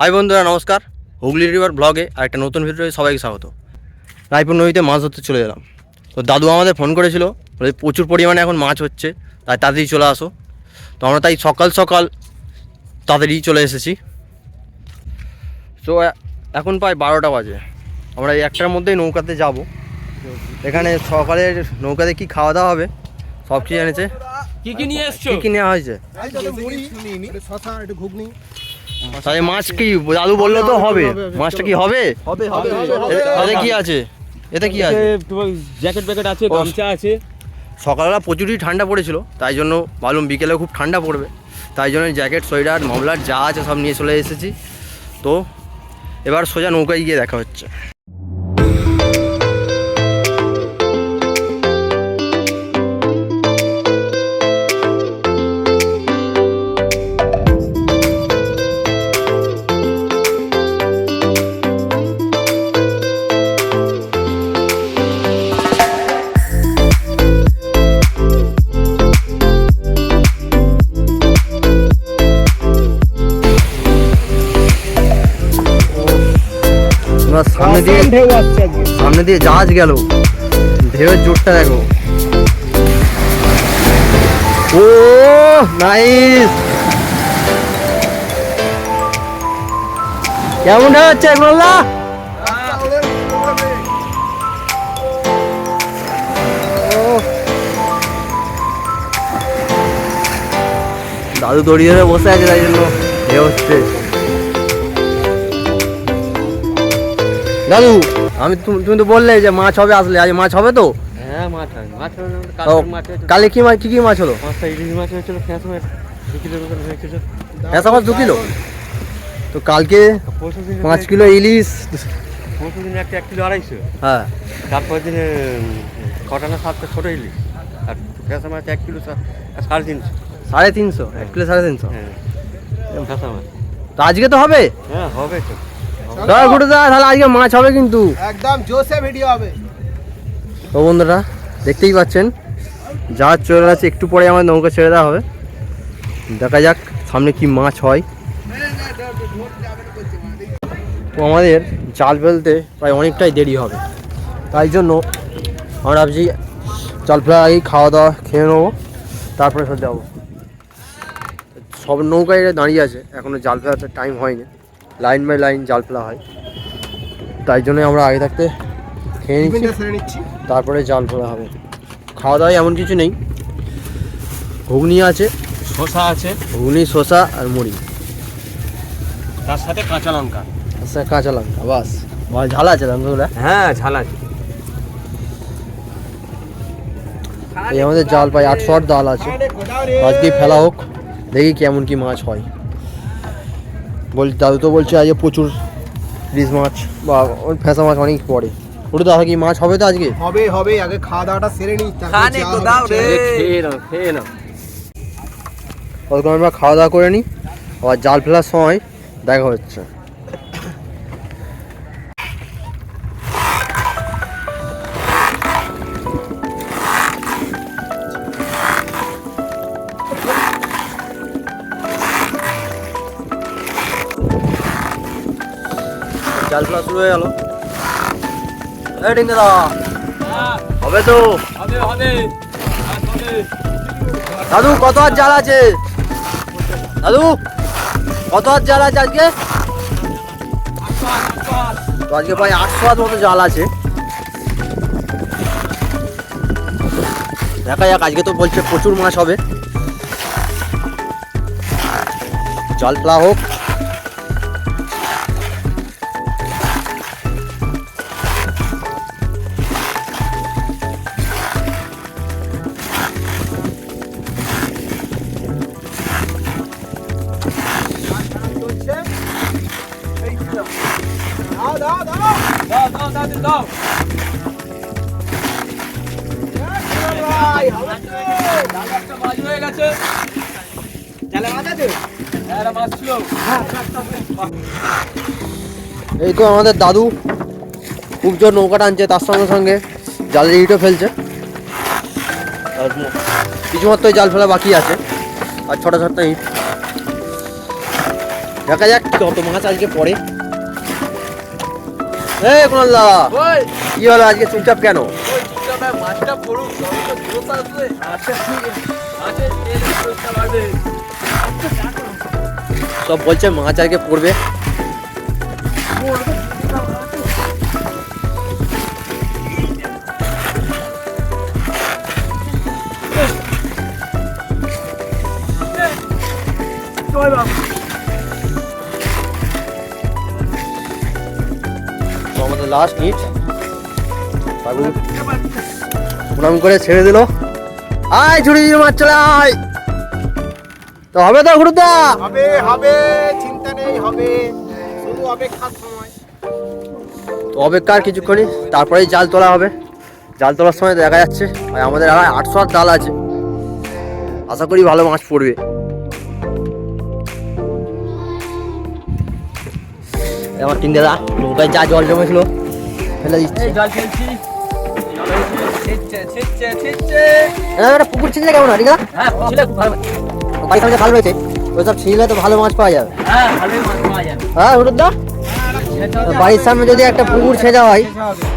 High বন্ধুরা, নমস্কার। Hooghly river ব্লগে আর একটা নতুন ভিডিওতে সবাইকে স্বাগত। রায়পুর নদীতে মাছ ধরতে চলে গেলাম তো দাদু আমাদের ফোন করেছিল প্রচুর পরিমাণে এখন মাছ হচ্ছে, তাই তাড়াতাড়ি চলে আসো। তো আমরা তাই সকাল সকাল তাড়াতাড়ি চলে এসেছি তো এখন প্রায় বারোটা বাজে আমরা এই একটার মধ্যেই নৌকাতে যাব এখানে সকালের নৌকাতে কি খাওয়া দাওয়া হবে সব কিছু জানেছে কি কি নিয়ে এসছো কী কী নেওয়া হয়েছে তাহলে মাছ কি দাদু বলল তো হবে মাছটা কি হবে হবে হবে কি আছে এতে কি আছে জ্যাকেট প্যাকেট আছে গামছা আছে সকালবেলা প্রচুরই ঠান্ডা পড়েছিল, তাই জন্য ভাবলাম বিকেলে খুব ঠান্ডা পড়বে। তাই জন্য জ্যাকেট সোয়েটার মামলার যা আছে সব নিয়ে চলে এসেছি। তো এবার সোজা নৌকায় গিয়ে দেখা হচ্ছে। ঢেউ আসছে সামনে দিয়ে জাহাজ গেল। ঢেউয়ের জোরটা দেখো। ও নাইস কেমন হচ্ছে একমাল্লা দাদু দড়ি ধরে বসে আছে, তাই জন্য ঢেউ হচ্ছে। দাদু আমি তুমি তুমি তো বললে যে মাছ হবে আসলে আজ মাছ হবে তো? হ্যাঁ মাছ হবে কালে কি মাছ কি কি মাছ হলো? পাঁচটা ইলিশ মাছ হয়েছিল ফ্যাঁস মাছ দু হ্যাঁ মাছ দু কিলো? তো কালকে পাঁচ কিলো ইলিশ পরশু দিন একটা এক কিলো আড়াইশো। হ্যাঁ। তারপর দিনে না সাতটা ছোটো ইলিশ। আর ফ্যাঁসা মাছ এক কিলো সাড়ে তিনশো। সাড়ে তিনশো এক কিলো সাড়ে তিনশো। হ্যাঁ ফ্যাঁসা মাছ। তো আজকে তো হবে? হ্যাঁ হবে তো। দাদা ঘুরে দা তাহলে আজকে মাছ হবে কিন্তু। একদম জোসে ভিডিও হবে। তো বন্ধুরা দেখতেই পাচ্ছেন জাহাজ চলে যাচ্ছে একটু পরে আমার নৌকা ছেড়ে দেওয়া হবে। দেখা যাক সামনে কি মাছ হয়। তো আমাদের জাল ফেলতে প্রায় অনেকটাই দেরি হবে। তাই জন্য আমরা ভাবছি জাল ফেলার আগেই খাওয়া দাওয়া খেয়ে নেব তারপরে সব যাব। সব নৌকায় দাঁড়িয়ে আছে এখনও জাল ফেলাতে টাইম হয়নি। লাইন বাই লাইন জাল ফেলা হয়। তাই জন্য আমরা আগে থাকতে খেয়ে নিচ্ছি তারপরে জাল ফেলা হবে। খাওয়া দাওয়ায় এমন কিছু নেই। ঘুগনি আছে শসা আছে। ঘুগনি শসা আর মুড়ি। তার সাথে কাঁচা লঙ্কা। আচ্ছা কাঁচা লঙ্কা বাস। বাস ঝাল আছে লঙ্কাগুলো হ্যাঁ ঝাল আছে। এই আমাদের জাল পাই আটশো আট ডাল আছে। আজকে ফেলা হোক দেখি কেমন কি মাছ হয়। বল দাদু তো বলছে আজকে প্রচুর ইলিশ মাছ বা ওই ফেঁসা মাছ অনেক পড়ে। ওটা দাদা কি মাছ হবে তো আজকে? হবে হবে আগে খাওয়া দাওয়াটা সেরে নিই তো দাও রে। খেয়ে নাও খেয়ে নাও। ততক্ষণ আমরা খাওয়া দাওয়া করে নিই আবার জাল ফেলার সময় দেখা হচ্ছে। জাল ফেলা শুরু হয়ে গেল। এই হবে তো। দাদু কত হাত জাল আছে? দাদু কত হাত জাল আছে আজকে? তো আজকে প্রায় আটশো হাত মতো জাল আছে। দেখা যাক আজকে তো বলছে প্রচুর মাছ হবে। জাল ফেলা হোক। এই তো আমাদের দাদু খুব জোর নৌকা টানছে তার সঙ্গে সঙ্গে জালের ইটও ফেলছে। কিছু মাত্র জাল ফেলা বাকি আছে আর ছোট ছোট ইট। দেখা যাক কত মাছ আজকে পড়ে। এই কি হলো আজকে চুপচাপ কেন? সব বলছে মাছ পড়বে। আমাদের লাস্ট হিট বাবু প্রণাম করে ছেড়ে দিল। আয় ছুটি দিয়ে মাছ চলে আয়। তো হবে তো গুরুদা? হবে হবে চিন্তা নেই হবে। শুধু অপেক্ষার সময়। তো অপেক্ষার কিছুক্ষণই তারপরেই জাল তোলা হবে। জাল তোলার সময় দেখা যাচ্ছে আর আমাদের আগে আটশো হাত জাল আছে। আশা করি ভালো মাছ পড়বে। আমার তিন দাদা নৌকায় যা জল জমেছিল ফেলে দিচ্ছে। এ, একটা পুকুর ছিঁচলে কেমন হয় আছে বাড়ির সামনে খাল রয়েছে ওই সব ছিঁচলে তো ভালো মাছ পাওয়া যাবে। হ্যাঁ হুটুর দা? বাড়ির সামনে যদি একটা পুকুর ছেঁচা হয়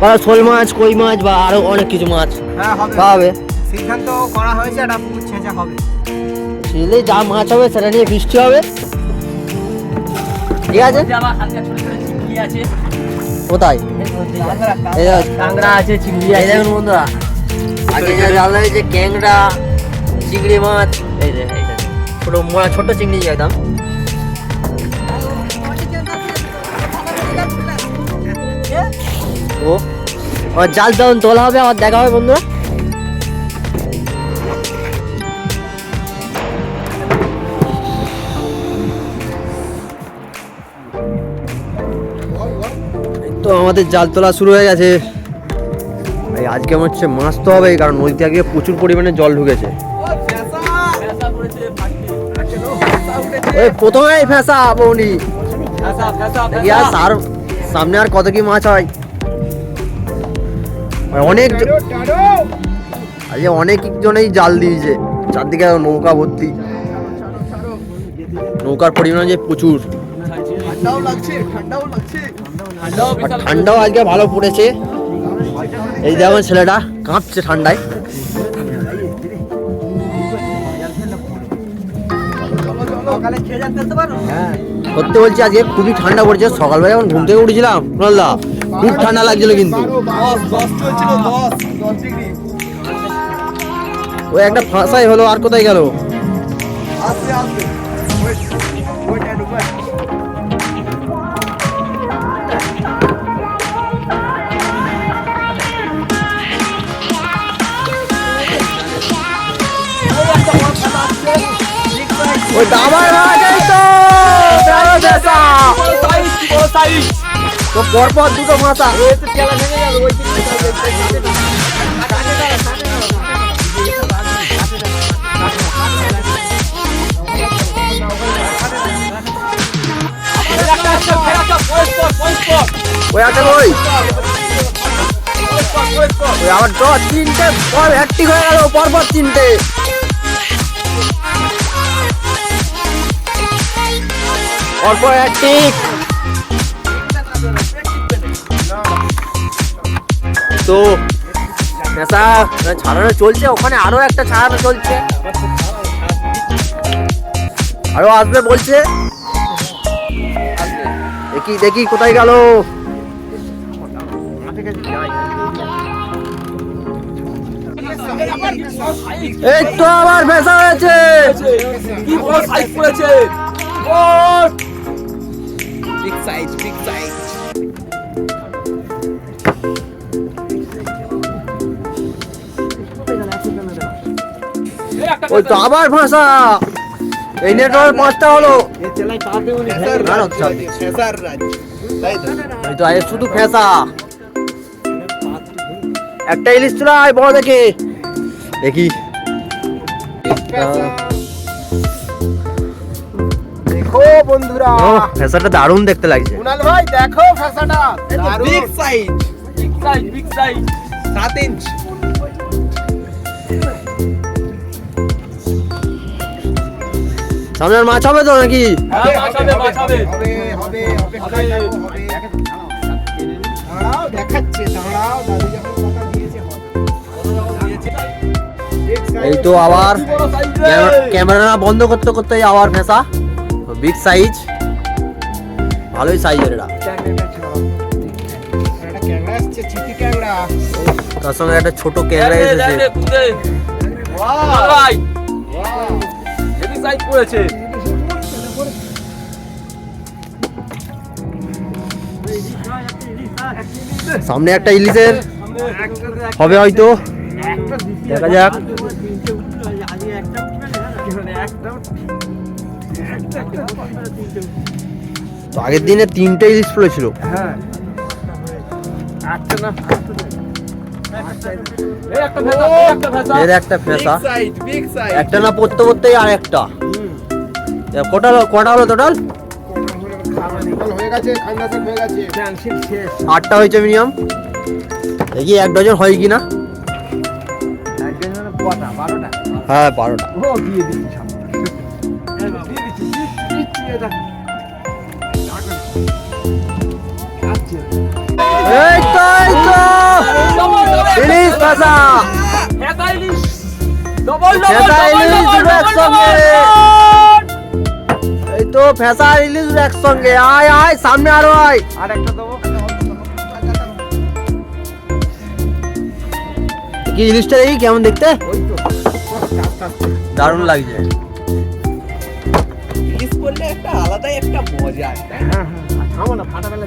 বা শোল মাছ কই মাছ বা আরও অনেক কিছু মাছ হ্যাঁ হবে। পাওয়া সিদ্ধান্ত করা হয়েছে একটা পুকুর ছেঁচা হবে। ছিঁচলে যা মাছ হবে সেটা নিয়ে বৃষ্টি হবে। ঠিক আছে। কোথায়? কাঁকড়া আছে চিংড়ি আছে। দেখুন বন্ধুরা। আগে যা জাল চিংড়ি মাছ এই যে এই যে, ছোট মোড়া ছোট চিংড়ি একদম ও আমার জাল তখন তোলা হবে আবার দেখা হবে বন্ধুরা। তো আমাদের জাল তোলা শুরু হয়ে গেছে। এই আজকে আমার হচ্ছে মাছ তো হবে কারণ নদীতে আগে প্রচুর পরিমাণে জল ঢুকেছে। প্রথমে ফেসা বৌনি সার, সামনে আর কত কি মাছ হয়? আর অনেক আজকে অনেক জনেই জাল দিয়েছে। চারদিকে নৌকা ভর্তি। নৌকার পরিমাণ যে প্রচুর। আর ঠান্ডাও আজকে ভালো পড়েছে। এই দেখুন ছেলেটা কাঁপছে ঠান্ডায়। সত্যি বলছি আজকে খুবই ঠান্ডা পড়েছে। সকালবেলা যখন ঘুম থেকে উঠেছিলাম কুণালদা খুব ঠান্ডা লাগছিল কিন্তু। ওই একটা ফাঁসাই হলো আর কোথায় গেল? ওই তো পরপর দুটো মাথা। ওই একটা পর হ্যাট্রিক হয়ে গেল পরপর তিনটে। পরপর হ্যাট্রিক তো, নেশা ছাড়ানো চলছে, ওখানে আরও একটা ছাড়ানো চলছে। আরও আসবে বলছে। দেখি দেখি কোথায় গেল। এই তো আবার ভেসা হয়েছে। কি বড় সাইজ করেছে বিগ সাইজ বিগ সাইজ ওই তো আবার ভাষা। এই নেটওয়ার্ক পাঁচটা হলো। না, না, চাপ নেই। ছেঁচার রাজ তাই তো এই তো আরে শুধু ফেসা। একটা ইলিশ চলে আয় বড় দেখে। দেখি। বন্ধুরা। ও ফেসাটা দারুণ দেখতে লাগছে। কুনাল ভাই দেখো ফেসাটা। Big size big size big size সাত ইঞ্চ সামনে আর মাছ হবে তো নাকি? এই তো আবার ক্যামেরা বন্ধ করতে করতে আবার ফেসা। Big size. ভালোই সাইজের এটা তার সঙ্গে একটা ছোট ক্যামেরা এসেছে। ভাই। সাইজ পড়েছে। সামনে একটা ইলিশের। হবে হয়তো। দেখা যাক। তো আগের দিনে তিনটে ইলিশ এই একটা ভেজা এর একটা ফেসা একটা না পড়তে পড়তেই আর একটা কটা হলো কটা হলো টোটাল হয়ে গেছে খান্দাসিক হয়ে গেছে আটটা হয়েছে মিনিমাম দেখি এক ডজন হয় কি না হ্যাঁ বারোটা এই তো এই তো ইলিশ ভাষা ভেজা ইলিশ ডবল ভেজা একসঙ্গে এই তো ফেসা ইলিশ একসঙ্গে আয় আয় সামনে আরও আয় আর একটা দেবো কি ইলিশটা দেখি কেমন দেখতে দারুণ লাগছে ইলিশ করলে একটা আলাদাই একটা মজা থামো না ফাটা বেলা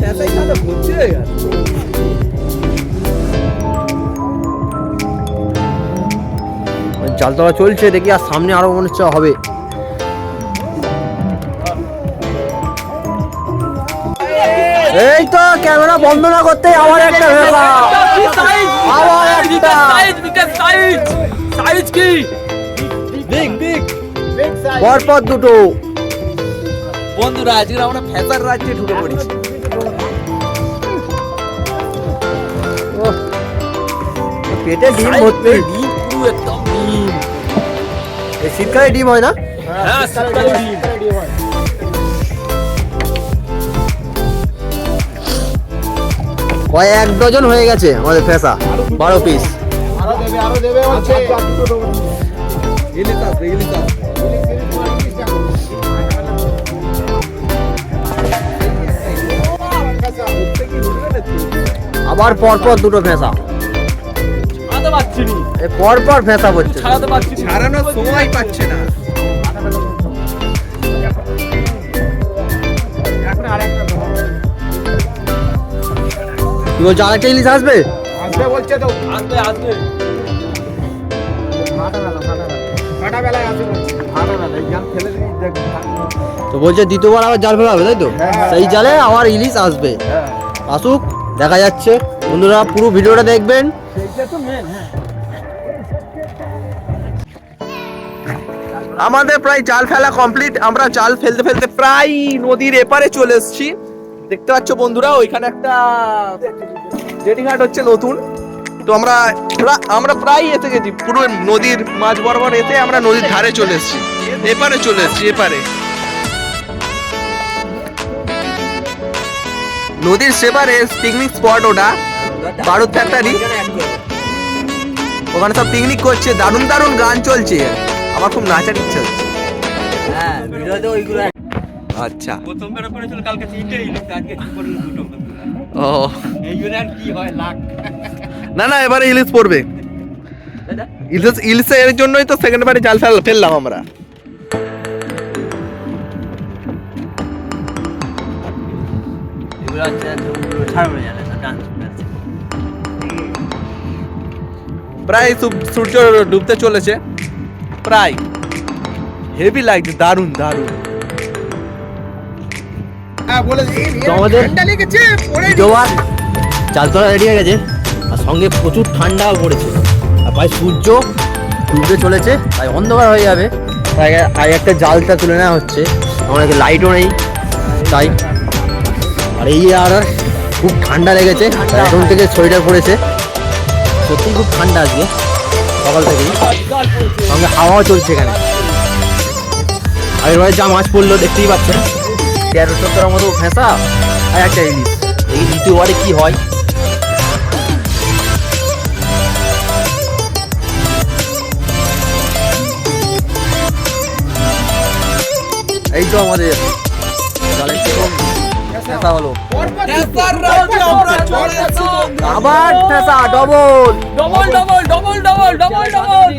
ফ্যাসায় খাতে ভর্তি হয়ে গেল। জাল তোলা চলছে দেখি আর সামনে আরও মনে হচ্ছে হবে। এই তো ক্যামেরা বন্ধ না করতে আবার একটা ফেসা আবার একটা। সাইজ সাইজ সাইজ কি? বিগ বিগ বিগ পরপর দুটো। বন্ধুরা আজকে আমরা ফ্যাসার রাজ্যে ঢুকে পড়েছি। পেটে ডিম ভর্তি। ডিম পুরো একদম ডিম। এই শীতকালে ডিম হয় না? হ্যাঁ শীতকালে ডিম। কয় এক ডজন হয়ে গেছে আমাদের ফেসা বারো পিস আরও দেবে আরও দেবে বলছে ইলিশ আসবে ইলিশ আসবে আবার পরপর দুটো ফেসা পরপর ফেসা পড়ছে ছাড়াতে পারছি ছাড়ানোর সময় পাচ্ছে না। বলছো আরেকটা ইলিশ আসবে? আসবে বলছে তো। আসবে আসবে। তো বলছে দ্বিতীয়বার আবার জাল ফেলা হবে তাই তো? হ্যাঁ। সেই জালে আবার ইলিশ আসবে। আসুক দেখা যাচ্ছে। বন্ধুরা পুরো ভিডিওটা দেখবেন। হ্যাঁ। আমাদের প্রায় জাল ফেলা কমপ্লিট আমরা জাল ফেলতে ফেলতে প্রায় নদীর এপারে চলে এসেছি। দেখতে পাচ্ছ বন্ধুরা, ওইখানে একটা জেটিঘাট হচ্ছে নতুন। তো আমরা আমরা প্রায় এতে গেছি, পুরো নদীর মাঝ বরাবর এতে আমরা নদীর ধারে চলে এসেছি। এপারে চলে এসেছি, এপারে। নদীর সেপারে পিকনিক স্পট ওটা, বারুদ ফ্যাক্টরি ওখানে সব পিকনিক করছে, দারুণ দারুণ গান চলছে। আমার খুব নাচার ইচ্ছা হচ্ছে। হ্যাঁ ওইগুলো আচ্ছা। প্রথম বেরো করেছিল কালকে তিনটে ইলিশ আজকে কি করল দুটো? ও। এই জন্য আর কি হয় লাখ? না না এবারে ইলিশ পড়বে। ইলিশ ইলিশের জন্যই তো সেকেন্ড বারে জাল ফেল ফেললাম আমরা। প্রায় সূর্য ডুবতে চলেছে। প্রায়। হেভি লাগছে দারুণ দারুণ। তো আমাদের ঠান্ডা লেগেছে পরে ভিডিওবার চাল তোলা রেডি হয়ে গেছে আর সঙ্গে প্রচুর ঠান্ডাও পড়েছে। আর প্রায় সূর্য ডুবতে চলেছে তাই অন্ধকার হয়ে যাবে। তাই আগে একটা জালটা তুলে নেওয়া হচ্ছে। আমাদের লাইটও নেই তাই। আর এই আর খুব ঠান্ডা লেগেছে এখন থেকে সোয়েটার পড়েছে সত্যি খুব ঠান্ডা আজকে সকাল থেকেই। সঙ্গে হাওয়াও চলছে এখানে। আর এবারে যা মাছ পড়ল দেখতেই পাচ্ছেন। তেরো চোদ্দোর মতো ফেঁসা, আর একটা ইলিশ। এই দ্বিতীয়বারে কি হয়? এই তো আমাদের হলো। ফেঁসা double double double double double double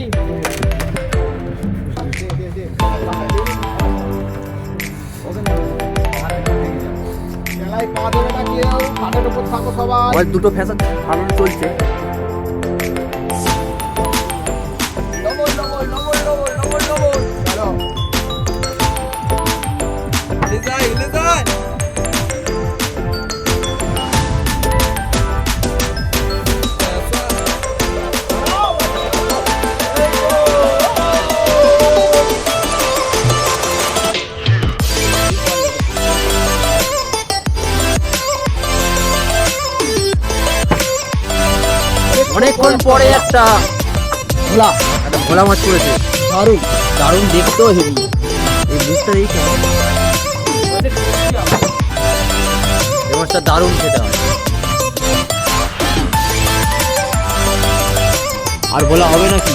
দুটো ফ্যাশন ভালো চলছে। একটা ভোলা একটা ভোলা মাছ পড়েছে দারুণ দারুণ দেখতেও এই মুখটা দেখি মাছটা দারুণ খেতে হয়। আর বলা হবে নাকি?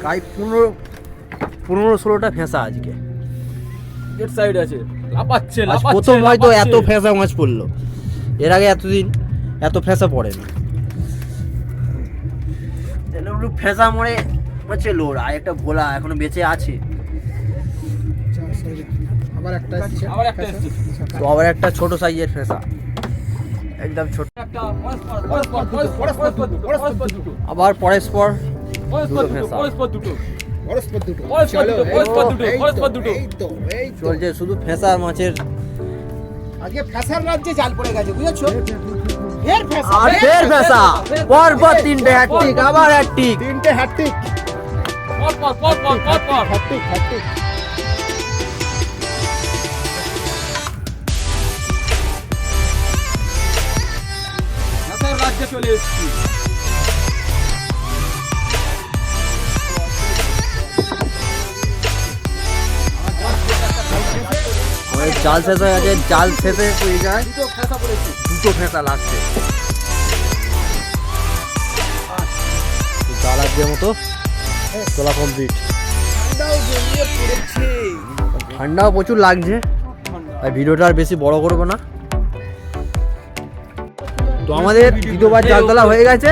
প্রায় পনেরো পনেরো ষোলোটা ফেঁসা আজকে। গেট সাইড আছে। লাপাচ্ছে প্রথম হয়তো এত। ফেঁসা মাছ পড়ল। এর আগে এতদিন এত ফেঁসা পড়েনি ফেঁসা মরে হচ্ছে লোড আর একটা ভোলা এখনও বেঁচে আছে। আবার একটা আবার একটা এসছে। তো আবার একটা ছোট সাইজের ফেঁসা। একদম ছোট। আবার পরস্পর চলো, চলছে শুধু ফেঁসা আর মাছের। আজকে ফ্যাসার রাজ্যে জাল পড়ে গেছে বুঝেছ? আর ফের ফেঁসা। পরপর তিনটে হ্যাট্রিক আবার হ্যাট্রিক তিনটে হ্যাট্রিক পরপর পরপর পরপর হ্যাট্রিক হ্যাট্রিক রাজ্যে চলে এসেছি। জাল শেষ হয়ে গেছে জাল শেষে হয়ে যায় দুটো ফেঁসা লাগছে। জাল আজকের মতো। তোলা কমপ্লিট ঠান্ডাও প্রচুর লাগছে। তাই ভিডিওটা আর বেশি বড় করব না। তো আমাদের দ্বিতীয়বার জাল তোলা হয়ে গেছে।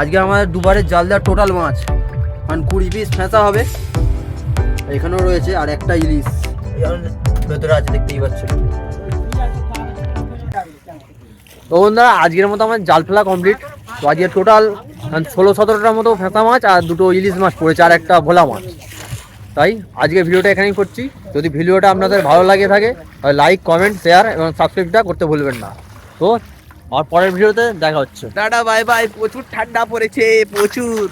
আজকে আমাদের দুবারের জাল দেওয়ার টোটাল মাছ। কারণ কুড়ি পিস ফেঁসা হবে। এখানেও রয়েছে আর একটা ইলিশ। ভেতরে আছে দেখতেই পাচ্ছেন তো বন্ধুরা আজকের মতো আমার জাল ফেলা কমপ্লিট তো আজকে টোটাল ষোলো সতেরোটার মতো ফেঁসা মাছ আর দুটো ইলিশ মাছ পড়েছে আর একটা ভোলা মাছ। তাই আজকে ভিডিওটা এখানেই করছি। যদি ভিডিওটা আপনাদের ভালো লাগে থাকে তাহলে লাইক কমেন্ট শেয়ার এবং সাবস্ক্রাইবটা করতে ভুলবেন না। তো আর পরের ভিডিওতে দেখা হচ্ছে। টাটা বাই বাই প্রচুর ঠান্ডা পড়েছে প্রচুর।